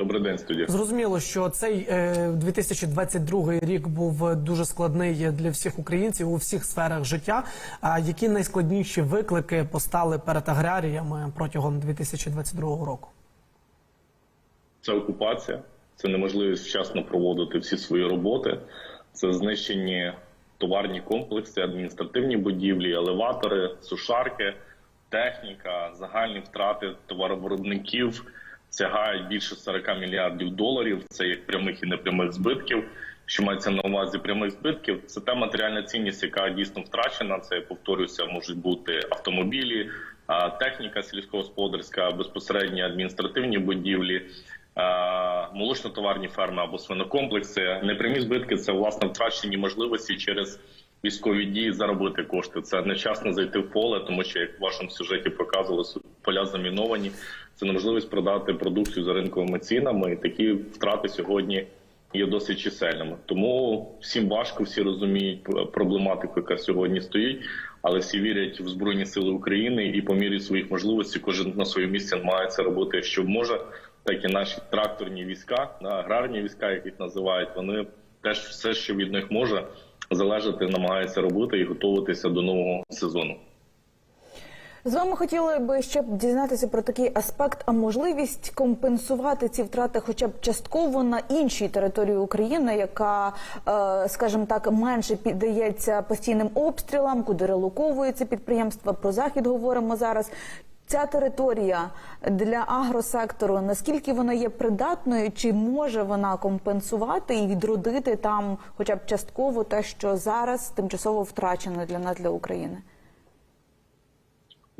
Добрий день, студія. Зрозуміло, що цей е, 2022 рік був дуже складний для всіх українців у всіх сферах життя. А які найскладніші виклики постали перед аграріями протягом 2022 року? Це окупація, це неможливість вчасно проводити всі свої роботи, це знищені товарні комплекси, адміністративні будівлі, елеватори, сушарки, техніка, загальні втрати товаровиробників сягають більше 40 мільярдів доларів. Це як прямих і непрямих збитків. Що мається на увазі прямих збитків, це та матеріальна цінність, яка дійсно втрачена. Це я повторюся, можуть бути автомобілі, техніка сільськогосподарська, безпосередньо адміністративні будівлі, молочно-товарні ферми або свинокомплекси. Непрямі збитки це власне втрачені можливості через військові дії заробити кошти. Це невчасно зайти в поле, тому що як в вашому сюжеті показували, поля заміновані. Це неможливість продати продукцію за ринковими цінами. І такі втрати сьогодні є досить чисельними. Тому всім важко, всі розуміють проблематику, яка сьогодні стоїть, але всі вірять в збройні сили України і по мірі своїх можливостей кожен на своє місце має це робити, що може, так і наші тракторні війська, аграрні війська, як їх називають, вони теж все, що від них може залежати, намагаються робити і готуватися до нового сезону. З вами хотіли би ще дізнатися про такий аспект, а можливість компенсувати ці втрати, хоча б частково на іншій території України, яка, е, скажімо так, менше піддається постійним обстрілам, куди релоковується підприємства. Про захід говоримо зараз. Ця територія для агросектору наскільки вона є придатною, чи може вона компенсувати і відродити там, хоча б частково, те, що зараз тимчасово втрачено для нас для України?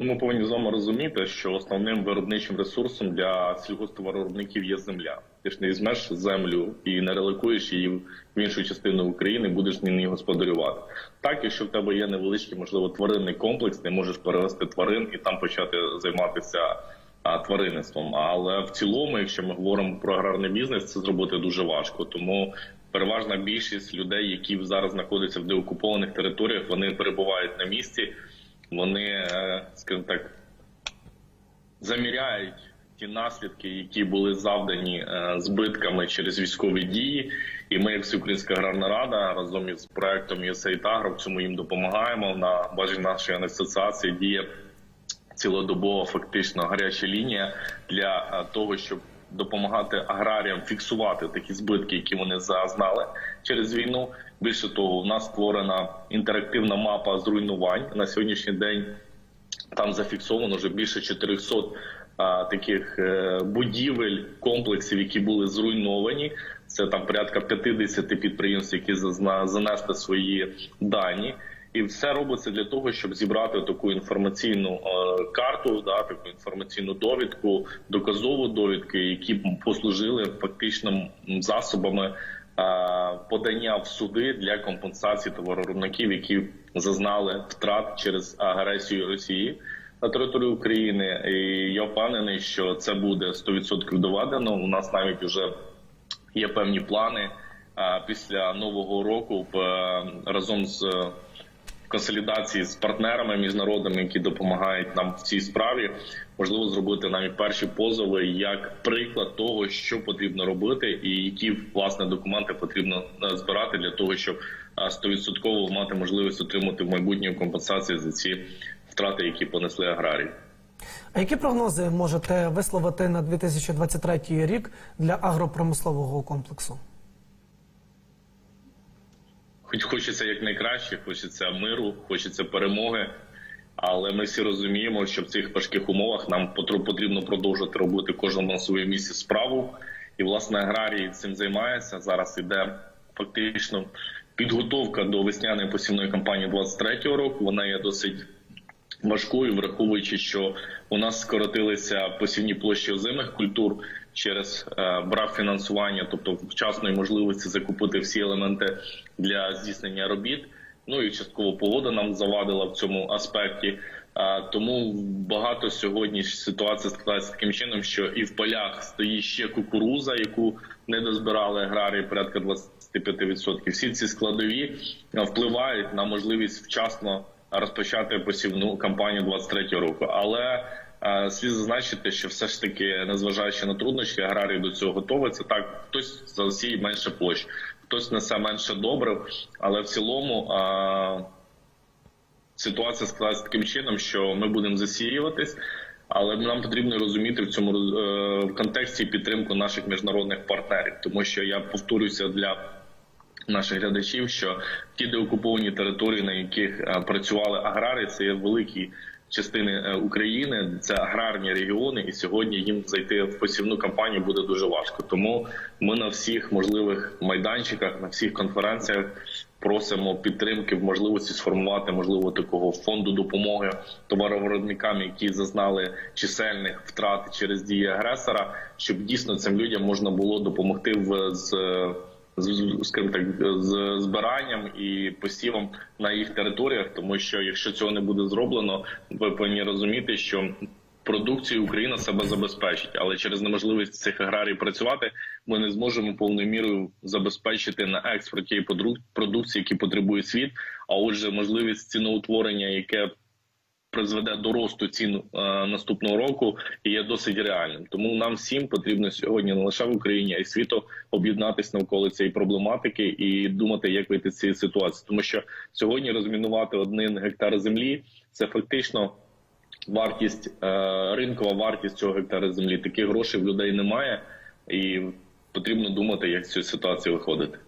Ну, Ми повинні з вами розуміти, що основним виробничим ресурсом для сільгосптоваровиробників є земля. Ти ж не візьмеш землю і не релокуєш її в іншу частину України, будеш на ній господарювати. Так, якщо в тебе є невеличкий, можливо, тваринний комплекс, ти можеш перевести тварин і там почати займатися а, тваринництвом. Але в цілому, якщо ми говоримо про аграрний бізнес, це зробити дуже важко. Тому переважна більшість людей, які зараз знаходяться в деокупованих територіях, вони перебувають на місці вони, е, скажімо так, заміряють ті наслідки, які були завдані е, збитками через військові дії. І ми, як Всеукраїнська аграрна рада, разом із проектом USAID Agro, в цьому їм допомагаємо. На базі нашої асоціації діє цілодобова, фактично гаряча лінія для е, того, щоб допомагати аграріям фіксувати такі збитки, які вони зазнали через війну. Більше того, у нас створена інтерактивна мапа зруйнувань на сьогоднішній день. Там зафіксовано вже більше 400 а, таких е, будівель, комплексів, які були зруйновані. Це там порядка 50 підприємств, які занесли свої дані. І все робиться для того, щоб зібрати таку інформаційну е, карту, да, таку інформаційну довідку, доказову довідку, які послужили фактично засобами е, подання в суди для компенсації товаровиробників, які зазнали втрат через агресію Росії на територію України. І я впевнений, що це буде 100% доведено. У нас навіть вже є певні плани е, після нового року разом з. Консолідації з партнерами міжнародними, які допомагають нам в цій справі, можливо зробити навіть перші позови як приклад того, що потрібно робити, і які власне документи потрібно е, збирати для того, щоб е, стовідсотково мати можливість отримати в майбутньому компенсації за ці втрати, які понесли аграрії. А які прогнози можете висловити на 2023 рік для агропромислового комплексу? Хоч хочеться якнайкраще, хочеться миру, хочеться перемоги. Але ми всі розуміємо, що в цих важких умовах нам потрібно продовжувати робити кожному на своєму місці справу. І власне аграрії цим займається. Зараз іде фактично підготовка до весняної посівної кампанії 23-го року. Вона є досить важкою, враховуючи, що у нас скоротилися посівні площі озимих культур через е, брак фінансування, тобто вчасної можливості закупити всі елементи для здійснення робіт. Ну і частково погода нам завадила в цьому аспекті. Тому багато сьогодні ситуація складається таким чином, що і в полях стоїть ще кукуруза, яку не дозбирали аграрії, порядка 25%. Всі ці складові впливають на можливість вчасно розпочати посівну кампанію 23 року. Але е, слід зазначити, що все ж таки, незважаючи на труднощі, аграрії до цього готовиться. Так, хтось засіє менше площ, хтось несе менше добрив, але в цілому. е, ситуація складається таким чином, що ми будемо засіюватись, але нам потрібно розуміти в цьому е, в контексті підтримку наших міжнародних партнерів, тому що я повторюся для наших глядачів, що ті деокуповані території, на яких е, працювали аграри, це є великі. Частини е, України це аграрні регіони, і сьогодні їм зайти в посівну кампанію буде дуже важко. Тому ми на всіх можливих майданчиках, на всіх конференціях просимо підтримки в можливості сформувати можливо такого фонду допомоги товаровиробникам, які зазнали чисельних втрат через дії агресора, щоб дійсно цим людям можна було допомогти в з. З скажімо так з збиранням і посівом на їх територіях, тому що якщо цього не буде зроблено, ви повинні розуміти, що продукцію Україна себе забезпечить, але через неможливість цих аграрій працювати ми не зможемо повною мірою забезпечити на експорт тієї продукції, які потребує світ. А отже, можливість ціноутворення, яке призведе до росту цін е, наступного року, і є досить реальним. Тому нам всім потрібно сьогодні не лише в Україні, а й світу об'єднатися навколо цієї проблематики і думати, як вийти з цієї ситуації. Тому що сьогодні розмінувати один гектар землі це фактично. Вартість е, ринкова вартість цього гектара землі таких грошей в людей немає, і потрібно думати, як з цієї ситуації виходити.